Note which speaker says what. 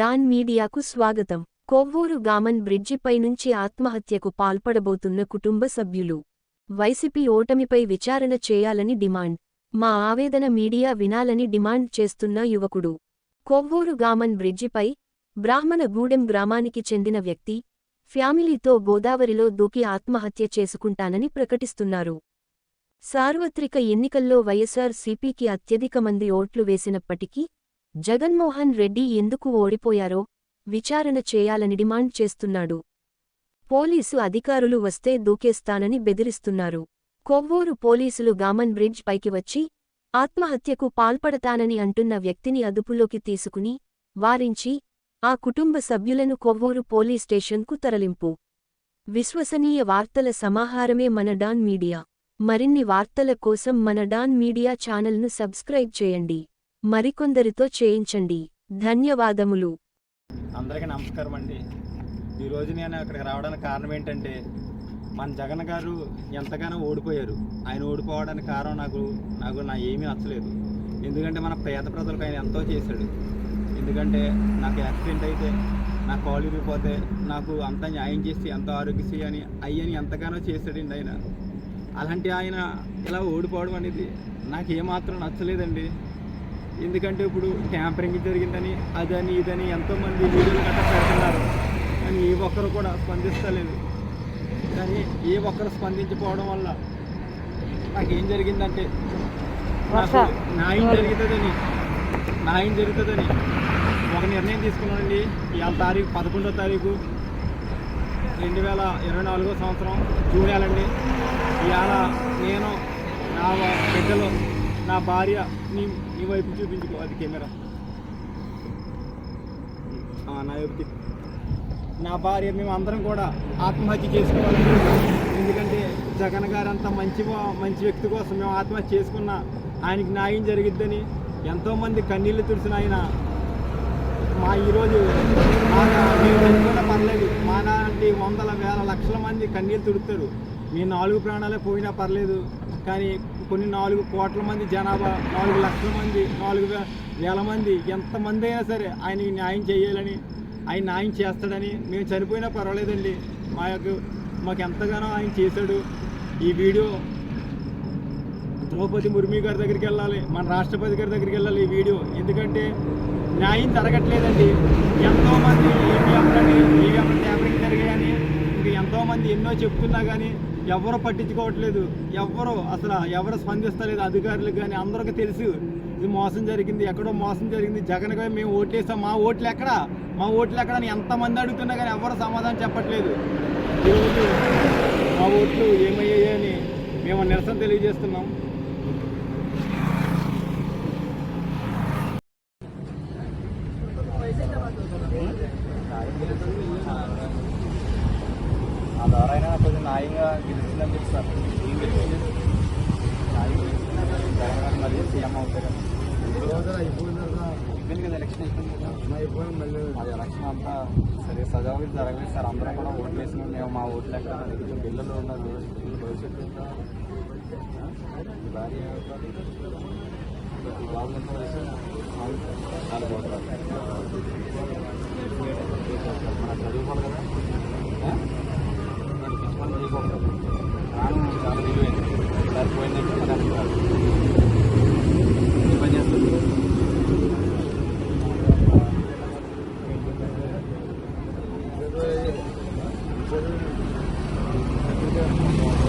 Speaker 1: Don మీడియాకు స్వాగతం. Kovvur Gammon బ్రిడ్జిపై నుంచి ఆత్మహత్యకు పాల్పడబోతున్న కుటుంబ సభ్యులు. వైసీపీ ఓటమిపై విచారణ చేయాలని డిమాండ్. మా ఆవేదన మీడియా వినాలని డిమాండ్ చేస్తున్న యువకుడు. కొవ్వూరు గామన్ బ్రిడ్జిపై బ్రాహ్మణగూడెం గ్రామానికి చెందిన వ్యక్తి ఫ్యామిలీతో గోదావరిలో దూకి ఆత్మహత్య చేసుకుంటానని ప్రకటిస్తున్నారు. సార్వత్రిక ఎన్నికల్లో వైఎస్ఆర్ సిపికి అత్యధిక మంది ఓట్లు వేసినప్పటికీ జగన్మోహన్ రెడ్డి ఎందుకు ఓడిపోయారో విచారణ చేయాలని డిమాండ్ చేస్తున్నాడు. పోలీసు అధికారులు వస్తే దూకేస్తానని బెదిరిస్తున్నారు. కొవ్వూరు పోలీసులు గామన్ బ్రిడ్జ్ పైకి వచ్చి ఆత్మహత్యకు పాల్పడతానని అంటున్న వ్యక్తిని అదుపులోకి తీసుకుని వారించి ఆ కుటుంబ సభ్యులను కొవ్వూరు పోలీస్ స్టేషన్కు తరలింపు. విశ్వసనీయ వార్తల సమాహారమే మన డాన్ మీడియా. మరిన్ని వార్తల కోసం మన డాన్ మీడియా ఛానల్ను సబ్స్క్రైబ్ చేయండి. మరికొందరితో చేయించండి. ధన్యవాదములు.
Speaker 2: అందరికీ నమస్కారం అండి. ఈరోజు నేను అక్కడికి రావడానికి కారణం ఏంటంటే మన జగన్ గారు ఎంతగానో ఓడిపోయారు. ఆయన ఓడిపోవడానికి కారణం నాకు నాకు నా ఏమీ నచ్చలేదు. ఎందుకంటే మన పేద ప్రజలకు ఆయన ఎంతో చేశాడు. ఎందుకంటే నాకు యాక్సిడెంట్ అయితే నా కాలు ఇరిగిపోతే నాకు అంత న్యాయం చేసి ఎంతో ఆరోగ్యశ్రీ అని అయ్యని ఎంతగానో చేశాడండి ఆయన. అలాంటి ఆయన ఇలా ఓడిపోవడం అనేది నాకు ఏమాత్రం నచ్చలేదండి. ఎందుకంటే ఇప్పుడు ట్యాంపరింగ్ జరిగిందని అదని ఇదని ఎంతోమంది వీడియోలు గట్రా పెడుతున్నారు. కానీ ఏ ఒక్కరు కూడా స్పందిస్తలేదు. కానీ ఏ ఒక్కరు స్పందించకపోవడం వల్ల నాకు ఏం జరిగిందంటే న్యాయం జరుగుతుందని న్యాయం జరుగుతుందని ఒక నిర్ణయం తీసుకున్నానండి. ఇవాళ తారీఖు పదకొండో తారీఖు రెండు వేల ఇరవై నాలుగో సంవత్సరం జూన్ నెలండి ఇవాళ నేను నా వ- బిడ్డలు నా భార్య నీ నీ వైపు చూపించుకో అది కెమెరా. నా వైపు నా భార్య మేము అందరం కూడా ఆత్మహత్య చేసుకోవాలి. ఎందుకంటే జగన్ గారు అంత మంచి మంచి వ్యక్తి కోసం మేము ఆత్మహత్య చేసుకున్న ఆయనకి న్యాయం జరిగిద్దని ఎంతోమంది కన్నీళ్ళు తుడిసిన ఆయన మా ఈరోజు మా మేము చనిపోయినా పర్లేదు. మా లాంటి వందల వేల లక్షల మంది కన్నీళ్ళు తుడుతారు. మీ నాలుగు ప్రాణాలే పోయినా పర్లేదు. కానీ కొన్ని నాలుగు కోట్ల మంది జనాభా నాలుగు లక్షల మంది నాలుగు వేల మంది ఎంతమంది అయినా సరే ఆయనకి న్యాయం చేయాలని ఆయన న్యాయం చేస్తాడని మేము చనిపోయినా పర్వాలేదండి. మా యొక్క మాకు ఎంతగానో ఆయన చేశాడు. ఈ వీడియో ద్రౌపది ముర్మి గారి దగ్గరికి వెళ్ళాలి మన రాష్ట్రపతి గారి దగ్గరికి వెళ్ళాలి ఈ వీడియో. ఎందుకంటే న్యాయం జరగట్లేదండి. ఎంతోమంది ఈవీఎంలని ఈవీఎంలు ట్యాపరింగ్ జరిగాయని ఇంకా ఎంతోమంది ఎన్నో చెప్తున్నా కానీ ఎవరు పట్టించుకోవట్లేదు ఎవరు అసలు ఎవరు స్పందిస్తలేదు అధికారులకు కానీ అందరికీ తెలుసు ఇది మోసం జరిగింది ఎక్కడో మోసం జరిగింది జగన్ గారు మేము ఓట్లేసాం మా ఓట్లు ఎక్కడ మా ఓట్లు ఎక్కడ అని ఎంతమంది అడుగుతున్నా కానీ ఎవరు సమాధానం చెప్పట్లేదు ఈరోజు మా ఓట్లు ఏమయ్యాయని మేము నిరసన తెలియజేస్తున్నాం ఆ ద్వారా అయినా కొంచెం న్యాయంగా అది ఎలక్షన్ అంతా సరే సజావుగా జరగలేదు సార్. అందరం కూడా ఓట్లు వేసినాం. మేము మా ఓట్లు ఎక్కడ పిల్లలు ఉన్నారు భవిష్యత్తు భార్య బాబు ఎంత వయసు నాలుగు సంవత్సరాలు I think.